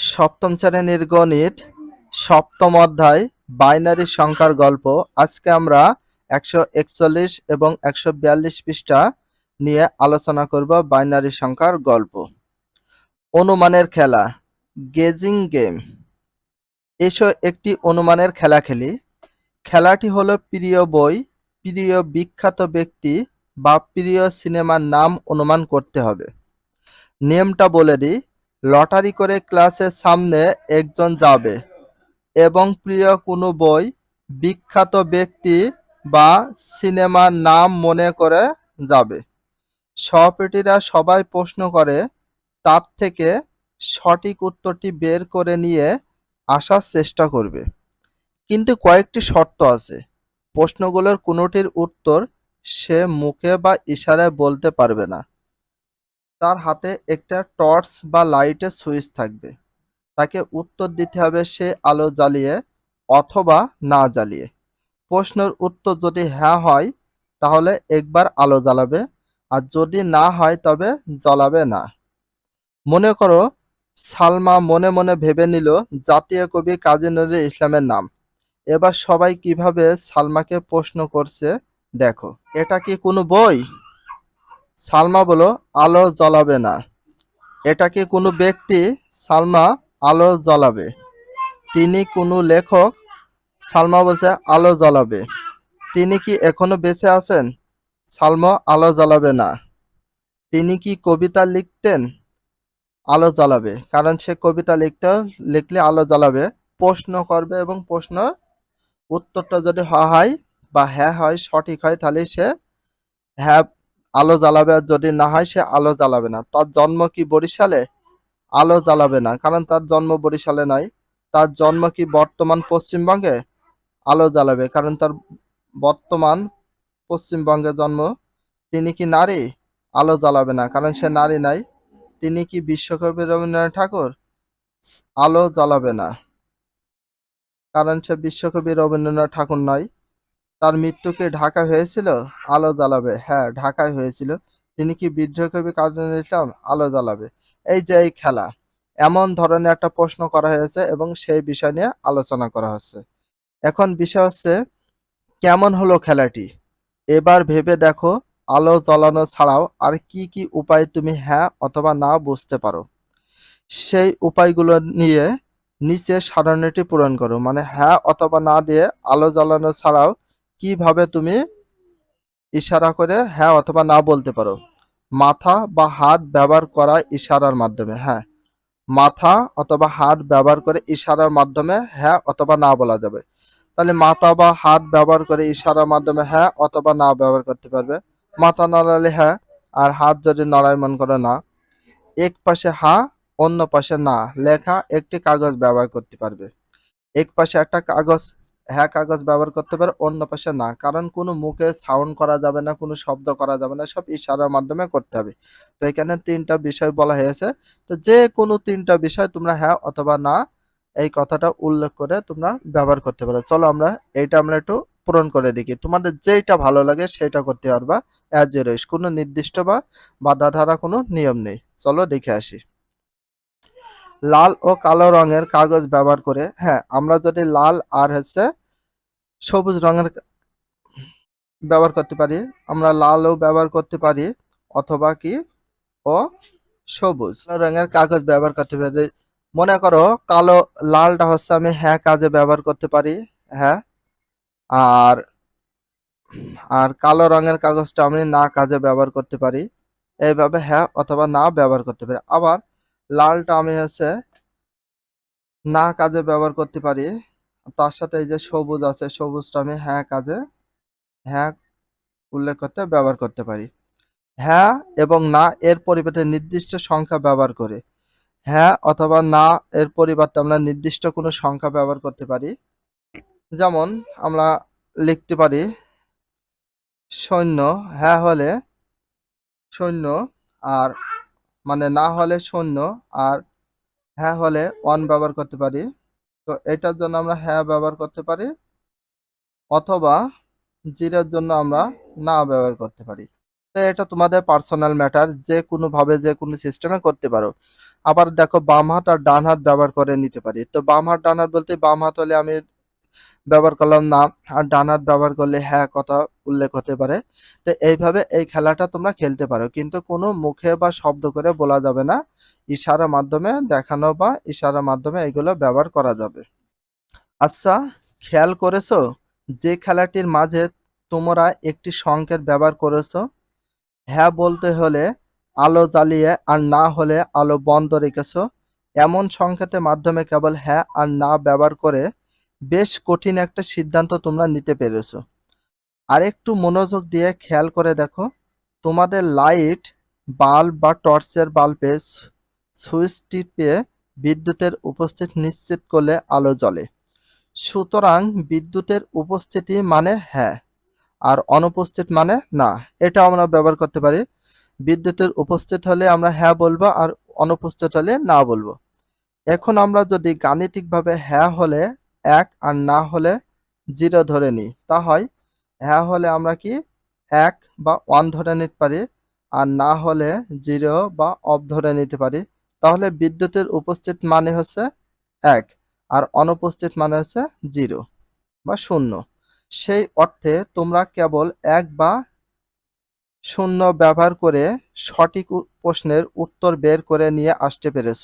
সপ্তম শ্রেণির গণিত, সপ্তম অধ্যায়, বাইনারি সংখ্যার গল্প। আজকে আমরা একশো একচল্লিশ এবং একশো বিয়াল্লিশ পৃষ্ঠা নিয়ে আলোচনা করব বাইনারি সংখ্যার গল্প। অনুমানের খেলা, গেজিং গেম। এসো একটি অনুমানের খেলা খেলি। খেলাটি হলো প্রিয় বই, প্রিয় বিখ্যাত ব্যক্তি বা প্রিয় সিনেমার নাম অনুমান করতে হবে। নিয়মটা বলে দিই লটারি করে ক্লাসের সামনে একজন যাবে এবং প্রিয় কোনো বই, বিখ্যাত ব্যক্তি বা সিনেমার নাম মনে করে যাবে। সহপাঠীরা সবাই প্রশ্ন করে, তার থেকে সঠিক উত্তরটি বের করে নিয়ে আসার চেষ্টা করবে। কিন্তু কয়েকটি শর্ত আছে। প্রশ্নগুলোর কোনোটির উত্তর সে মুখে বা ইশারায় বলতে পারবে না। তার হাতে একটা টর্চ বা লাইটের সুইচ থাকবে। তাকে উত্তর দিতে হবে সে আলো জ্বালিয়ে অথবা না জ্বালিয়ে। প্রশ্নের উত্তর যদি হ্যাঁ হয়, তাহলে একবার আলো জ্বালাবে, আর যদি না হয়, তবে জ্বালাবে না। মনে করো, সালমা মনে মনে ভেবে নিল, জাতীয় কবি কাজী নজরুল ইসলামের নাম। এবার সবাই কীভাবে সালমাকে প্রশ্ন করছে, দেখো। এটা কি কোনো বই? সালমা বলো, আলো জ্বলাবে না। এটাকে কোনো ব্যক্তি সালমা আলো জ্বলাবে? তিনি কোনো লেখক, সালমা বলছে আলো জ্বলাবে। তিনি কি এখনও বেঁচে আছেন? সালমা আলো জ্বলাবে না। তিনি কি কবিতা লিখতেন? আলো জ্বালাবে। কারণ সে কবিতা লিখতে, লিখলে আলো জ্বালাবে। প্রশ্ন করবে এবং প্রশ্ন উত্তরটা যদি হ হয় বা হ্যাঁ হয়, সঠিক হয়, তাহলে সে হ্যাঁ আলো জ্বালাবে আর যদি না হয় সে আলো জ্বালাবে না। তার জন্ম কি বরিশালে? আলো জ্বালাবে না, কারণ তার জন্ম বরিশালে নয়। তার জন্ম কি বর্তমান পশ্চিমবঙ্গে? আলো জ্বালাবে, কারণ তার বর্তমান পশ্চিমবঙ্গে জন্ম। তিনি কি নারী? আলো জ্বালাবে না, কারণ সে নারী নাই। তিনি কি বিশ্বকবি রবীন্দ্রনাথ ঠাকুর? আলো জ্বালাবে না, কারণ সে বিশ্বকবি রবীন্দ্রনাথ ঠাকুর নয়। তার মৃত্যুকে ঢাকা হয়েছিল? আলো জ্বালাবে। হ্যাঁ ঢাকায় হয়েছিল। তিনি কি বিদ্রোহ কবি কাজী আলো জ্বালাবে। এই যে এই খেলা। এমন ধরনের একটা প্রশ্ন করা হয়েছে এবং সেই বিষয় নিয়ে আলোচনা করা হচ্ছে। এখন বিষয় হচ্ছে, কেমন হলো খেলাটি? এবার ভেবে দেখো, আলো জ্বালানো ছাড়াও আর কি কি উপায় তুমি হ্যাঁ অথবা না বুঝতে পারো। সেই উপায়গুলো নিয়ে নিচে সারণীটি পূরণ করো। মানে হ্যাঁ অথবা না দিয়ে আলো জ্বালানো ছাড়াও কীভাবে তুমি ইশারা করে হ্যাঁ অথবা না বলতে পারো? মাথা বা হাত ব্যবহার করা ইশারার মাধ্যমে হ্যাঁ। মাথা অথবা হাত ব্যবহার করে ইশারার মাধ্যমে হ্যাঁ অথবা না বলা যাবে। তাহলে মাথা বা হাত ব্যবহার করে ইশারার মাধ্যমে হ্যাঁ অথবা না ব্যবহার করতে পারবে। মাথা নড়ালে হ্যাঁ আর হাত যদি নড়াই মন করে না, এক পাশে হা, অন্য পাশে না লেখা একটি কাগজ ব্যবহার করতে পারবে। এক পাশে একটা কাগজ হ্যাঁ কাগজ ব্যবহার করতে পারে, অন্য পাশে না। কারণ কোনো মুখে সাউন্ড করা যাবে না, কোনো শব্দ করা যাবে না, সব ইশারার মাধ্যমে করতে হবে। তো এখানে তিনটা বিষয় বলা হয়েছে। তো যে কোনো তিনটা বিষয় তোমরা হ্যাঁ অথবা না, এই কথাটা উল্লেখ করে তোমরা ব্যবহার করতে পারো। চলো আমরা এইটা আমরা একটু পূরণ করে দেখি। তোমাদের যেটা ভালো লাগে সেটা করতে পারবা অ্যাজ এ কোনো নির্দিষ্ট বা বাধা ধারা কোনো নিয়ম নেই। চলো দেখে আসি। লাল ও কালো রঙের কাগজ ব্যবহার করে হ্যাঁ আমরা যদি লাল আর হচ্ছে সবুজ রঙের ব্যবহার করতে পারি, আমরা লালও ব্যবহার করতে পারি, অথবা কি? ও সবুজ রঙের কাগজ ব্যবহার করতে পারি। মনে করো কালো, লালটা হচ্ছে আমি হ্যাঁ কাজে ব্যবহার করতে পারি হ্যাঁ আর আর কালো রঙের কাগজটা আমি না কাজে ব্যবহার করতে পারি। এইভাবে হ্যাঁ অথবা না ব্যবহার করতে পারি। আবার লালটা আমি হচ্ছে না কাজে ব্যবহার করতে পারি। তার সাথে এই যে সবুজ আছে সবুজটা আমি হ্যাঁ কাজে হ্যাঁ উল্লেখ করতে, ব্যবহার করতে পারি। হ্যাঁ এবং না এর পরিবর্তে নির্দিষ্ট সংখ্যা ব্যবহার করে। হ্যাঁ অথবা না এর পরিবর্তে আমরা নির্দিষ্ট কোনো সংখ্যা ব্যবহার করতে পারি। যেমন আমরা লিখতে পারি, সৈন্য হ্যাঁ হলে সৈন্য আর মানে না হলে শূন্য আর হ্যাঁ হলে ওয়ান ব্যবহার করতে পারি। তো এটার জন্য আমরা হ্যাঁ ব্যবহার করতে পারি অথবা জিরোর জন্য আমরা না ব্যবহার করতে পারি। তো এটা তোমাদের পার্সোনাল ম্যাটার যে কোনোভাবে যে কোনো সিস্টেমে করতে পারো। আবার দেখো বাম হাত আর ডান হাত ব্যবহার করে নিতে পারি। তো বাম হাত, ডান হাত বলতে বাম হাত হলে আমি ব্যবহার করলাম না। আর ডান হাত ব্যবহার করলে হ্যাঁ কথা উল্লেখ হতে পারে। তো এইভাবে এই খেলাটা তোমরা খেলতে পারো। কিন্তু কোনো মুখে বা শব্দ করে বলা যাবে না। ইশারার মাধ্যমে দেখানো বা ইশারার মাধ্যমে এগুলো ব্যবহার করা যাবে। আচ্ছা খেয়াল করেছ যে খেলাটির মাঝে তোমরা একটি সংকেত ব্যবহার করেছ? হ্যাঁ বলতে হলে আলো জ্বালিয়ে আর না হলে আলো বন্ধ রেখেছো। এমন সংকেতের মাধ্যমে কেবল হ্যাঁ আর না ব্যবহার করে বেশ কঠিন একটা সিদ্ধান্ত তোমরা নিতে পেরেছ। আর একটু মনোযোগ দিয়ে খেয়াল করে দেখো, তোমাদের লাইট বাল্ব বা টর্চের বাল্বে সুইচ টিপে বিদ্যুতের উপস্থিতি নিশ্চিত করলে আলো জ্বলে। সুতরাং বিদ্যুতের উপস্থিতি মানে হ্যাঁ আর অনুপস্থিত মানে না এটা আমরা ব্যবহার করতে পারি। বিদ্যুতের উপস্থিত হলে আমরা হ্যাঁ বলব আর অনুপস্থিত হলে না বলব। এখন আমরা যদি গাণিতিকভাবে হ্যাঁ হলে এক আর না হলে জিরো ধরে নিই। তা হয় হ্যাঁ হলে আমরা কি এক বা ওয়ান ধরে নিতে পারি আর না হলে জিরো বা অফ ধরে নিতে পারি। তাহলে বিদ্যুতের উপস্থিত মানে হচ্ছে এক আর অনুপস্থিত মানে হচ্ছে জিরো বা শূন্য। সেই অর্থে তোমরা কেবল এক বা শূন্য ব্যবহার করে সঠিক প্রশ্নের উত্তর বের করে নিয়ে আসতে পেরেছ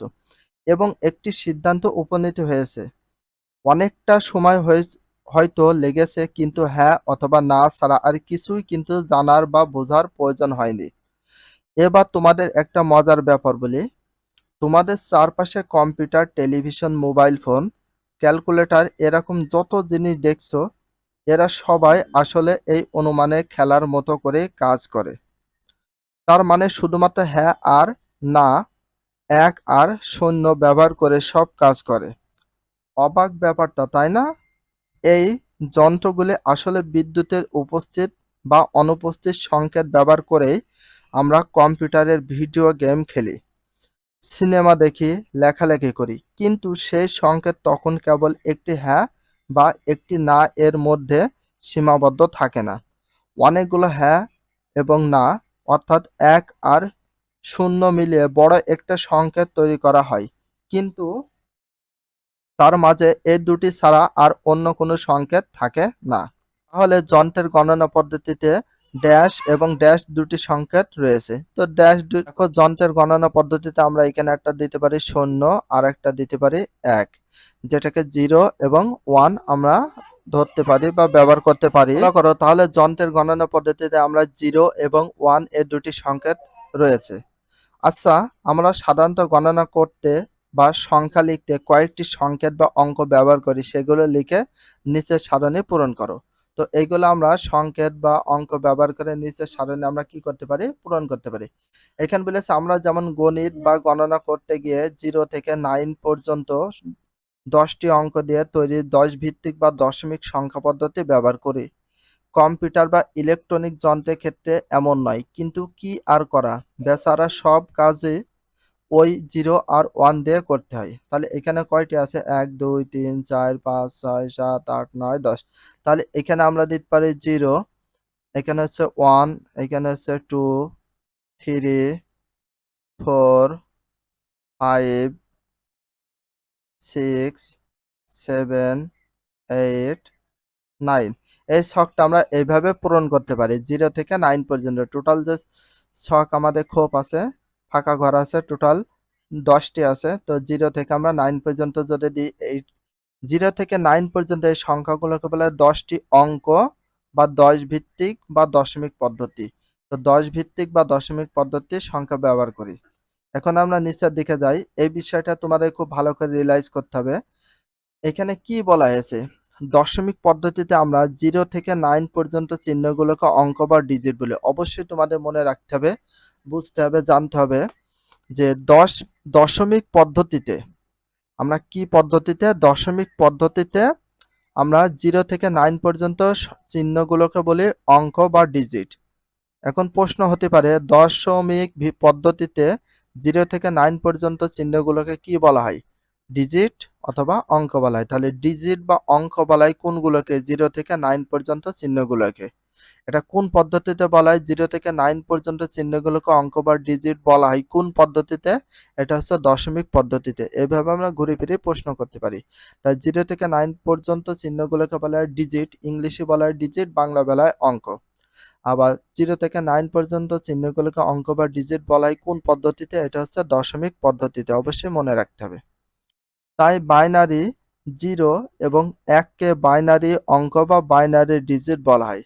এবং একটি সিদ্ধান্ত উপনীত হয়েছে। অনেকটা সময় হয়ে- হয়তো লেগেছে কিন্তু হ্যাঁ অথবা না ছাড়া আর কিছুই কিন্তু জানার বা বোঝার প্রয়োজন হয়নি। এবার তোমাদের একটা মজার ব্যাপার বলি। তোমাদের চারপাশে computer, television, mobile phone, calculator এরকম যত জিনিস দেখছ, এরা সবাই আসলে এই অনুমানে খেলার মতো করে কাজ করে। তার মানে শুধুমাত্র হ্যাঁ আর না, এক আর শূন্য ব্যবহার করে সব কাজ করে। অবাক ব্যাপারটা, তাই না? এই যন্ত্রগুলি আসলে বিদ্যুতের উপস্থিত বা অনুপস্থিত সংকেত ব্যবহার করেই আমরা কম্পিউটারের ভিডিও গেম খেলি, সিনেমা দেখি, লেখালেখি করি। কিন্তু সেই সংকেত তখন কেবল একটি হ্যাঁ বা একটি না এর মধ্যে সীমাবদ্ধ থাকে না। অনেকগুলো হ্যাঁ এবং না, অর্থাৎ এক আর শূন্য মিলিয়ে বড় একটা সংকেত তৈরি করা হয়। কিন্তু তার মাঝে এই দুটি ছাড়া আর অন্য কোনো সংকেত থাকে না। তাহলে যন্ত্রের গণনা পদ্ধতিতে ড্যাশ এবং ড্যাশ দুটি সংকেত রয়েছে। তো ড্যাশ দেখো, যন্ত্রের গণনা পদ্ধতিতে আমরা এখানে একটা দিতে পারি শূন্য, আর একটা দিতে পারি এক। যেটাকে জিরো এবং ওয়ান আমরা ধরতে পারি বা ব্যবহার করতে পারি। করো, তাহলে যন্ত্রের গণনা পদ্ধতিতে আমরা জিরো এবং ওয়ানের দুটি সংকেত রয়েছে। আচ্ছা আমরা সাধারণত গণনা করতে বা সংখ্যা লিখতে কয়েকটি সংকেত বা অঙ্ক ব্যবহার করি, সেগুলো লিখে নিচের সারণী পূরণ করো। তো এইগুলো আমরা সংকেত বা অঙ্ক ব্যবহার করে নিচের সারণী আমরা কি করতে পারি? পূরণ করতে পারি। এখানে বলেছে, আমরা যেমন গণিত বা গণনা করতে গিয়ে জিরো থেকে নাইন পর্যন্ত দশটি অঙ্ক দিয়ে তৈরি দশ ভিত্তিক বা দশমিক সংখ্যা পদ্ধতি ব্যবহার করি। কম্পিউটার বা ইলেকট্রনিক যন্ত্রের ক্ষেত্রে এমন নয়, কিন্তু কি আর করা? বেচারা সব কাজে ওই জিরো আর ওয়ান দিয়ে করতে হয়। তাহলে এখানে কয়টি আছে? এক, দুই, তিন, চার, পাঁচ, ছয়, সাত, আট, নয়, দশ। তাহলে এখানে আমরা দিতে পারি জিরো, এখানে হচ্ছে ওয়ান, এখানে হচ্ছে two, three, four, five, six, seven, eight, nine. এই ছকটা আমরা এইভাবে পূরণ করতে পারি। জিরো থেকে নাইন পর্যন্ত। টোটাল যে শখ আমাদের খোপ আছে ফাঁকা ঘর আছে টোটাল দশটি আছে। তো জিরো থেকে আমরা নাইন পর্যন্ত যদি দিই, এই জিরো থেকে নাইন পর্যন্ত এই সংখ্যাগুলোকে বলে দশটি অঙ্ক বা দশ ভিত্তিক বা দশমিক পদ্ধতি। তো দশ ভিত্তিক বা দশমিক পদ্ধতির সংখ্যা ব্যবহার করি। এখন আমরা নিচের দিকে যাই। এই বিষয়টা তোমাদের খুব ভালো করে রিয়েলাইজ করতে হবে। এখানে কি বলা হয়েছে? দশমিক পদ্ধতিতে আমরা জিরো থেকে নাইন পর্যন্ত চিহ্নগুলোকে অঙ্ক বা ডিজিট বলে। অবশ্যই তোমাদের মনে রাখতে হবে, বুঝতে হবে, জানতে হবে যে দশ, দশমিক পদ্ধতিতে আমরা কি পদ্ধতিতে, দশমিক পদ্ধতিতে আমরা জিরো থেকে নাইন পর্যন্ত চিহ্নগুলোকে বলি অঙ্ক বা ডিজিট এখন প্রশ্ন হতে পারে, দশমিক পদ্ধতিতে জিরো থেকে নাইন পর্যন্ত চিহ্নগুলোকে কি বলা হয়? ডিজিট অথবা অঙ্ক বলা তাহলে ডিজিট বা অঙ্ক বলা হয় কোনগুলোকে? জিরো থেকে নাইন পর্যন্ত চিহ্নগুলোকে। এটা কোন পদ্ধতিতে বলা হয় জিরো থেকে নাইন পর্যন্ত চিহ্নগুলোকে অঙ্ক বা ডিজিট বলা হয়। কোন পদ্ধতিতে? এটা হচ্ছে দশমিক পদ্ধতিতে। এভাবে আমরা ঘুরে ফিরে প্রশ্ন করতে পারি। তাই জিরো থেকে নাইন পর্যন্ত চিহ্নগুলোকে বলা হয় ডিজিট ইংলিশে বলা হয় ডিজিট বাংলা বেলায় অঙ্ক। আবার জিরো থেকে নাইন পর্যন্ত চিহ্নগুলোকে অঙ্ক বা ডিজিট বলা হয় কোন পদ্ধতিতে? এটা হচ্ছে দশমিক পদ্ধতিতে। অবশ্যই মনে রাখতে হবে। তাই বাইনারি জিরো এবং এককে বাইনারি অঙ্ক বা বাইনারি ডিজিট বলা হয়।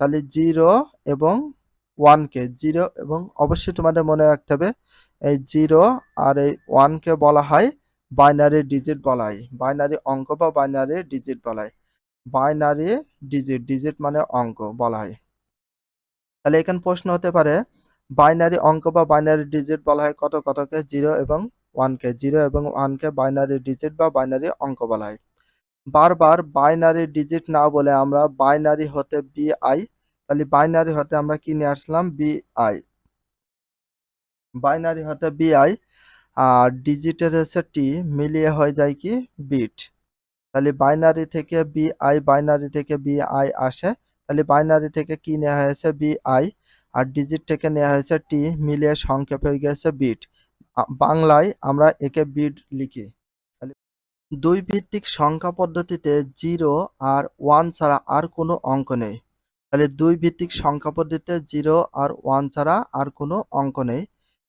তাহলে জিরো এবং ওয়ানকে জিরো এবং অবশ্যই তোমাদের মনে রাখতে হবে, এই জিরো আর এই ওয়ানকে বলা হয় বাইনারি ডিজিট বলা হয়। বাইনারি অঙ্ক বা বাইনারি ডিজিট বলা হয়। বাইনারি ডিজিট ডিজিট মানে অঙ্ক বলা হয়। তাহলে এখানে প্রশ্ন হতে পারে বাইনারি অঙ্ক বা বাইনারি ডিজিট বলা হয় কত, কতকে? জিরো এবং ওয়ানকে জিরো এবং ওয়ানকে বাইনারি ডিজিট বা বাইনারি অঙ্ক বলা হয়। বারবার বাইনারি ডিজিট না বলে আমরা বাইনারি হতে বি আই তাহলে বাইনারি হতে আমরা কি নিয়ে আসলাম? বি আই বাইনারি হতে বি আই আর ডিজিটের হচ্ছে টি মিলিয়ে হয়ে যায় কি? বিট তাহলে বাইনারি থেকে বি আই বাইনারি থেকে বি আই আসে। তাহলে বাইনারি থেকে কি নেওয়া হয়েছে? বি আই আর ডিজিট থেকে নেওয়া হয়েছে টি মিলিয়ে সংক্ষেপ হয়ে গেছে বিট বাংলায় আমরা একে বিট লিখি। দুই ভিত্তিক সংখ্যা পদ্ধতিতে জিরো আর ওয়ান ছাড়া আর কোনো অঙ্ক নেই। তাহলে দুই ভিত্তিক সংখ্যা পদ্ধতিতে জিরো আর ওয়ান ছাড়া আর কোনো অঙ্ক নেই।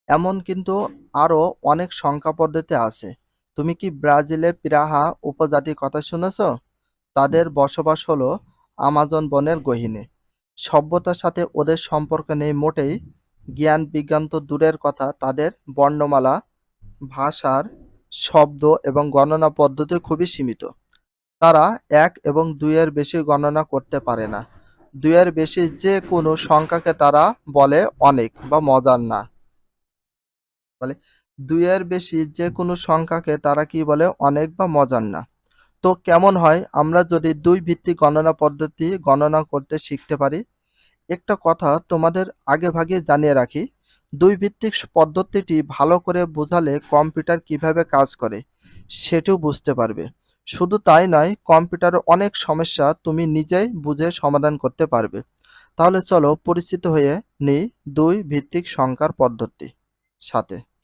এমন কিন্তু আরও অনেক সংখ্যা পদ্ধতি আছে। তুমি কি ব্রাজিলে পিরাহা উপজাতি কথা শুনেছ? তাদের বসবাস হলো আমাজন বনের গহিনে সভ্যতার সাথে ওদের সম্পর্ক নেই মোটেই। জ্ঞান, বিজ্ঞান তো দূরের কথা, তাদের বর্ণমালা, ভাষার শব্দ এবং গণনা পদ্ধতি খুবই সীমিত। তারা এক এবং দুইয়ের বেশি গণনা করতে পারে না। দুইয়ের বেশি যে কোনো সংখ্যাকে তারা বলে অনেক বা মজার না। বলে, দুইয়ের বেশি যে কোনো সংখ্যাকে তারা কি বলে অনেক বা মজার না। তো কেমন হয়, আমরা যদি দুই ভিত্তিক গণনা পদ্ধতি গণনা করতে শিখতে পারি একটা কথা তোমাদের আগে ভাগে জানিয়ে রাখি। দুই ভিত্তিক পদ্ধতিটি ভালো করে বোঝালে কম্পিউটার কীভাবে কাজ করে, সেটিও বুঝতে পারবে। শুধু তাই নয় কম্পিউটারের অনেক সমস্যা তুমি নিজেই বুঝে সমাধান করতে পারবে। তাহলে চলো পরিচিত হয়ে নিই দুই ভিত্তিক সংখ্যার পদ্ধতি। সাথে।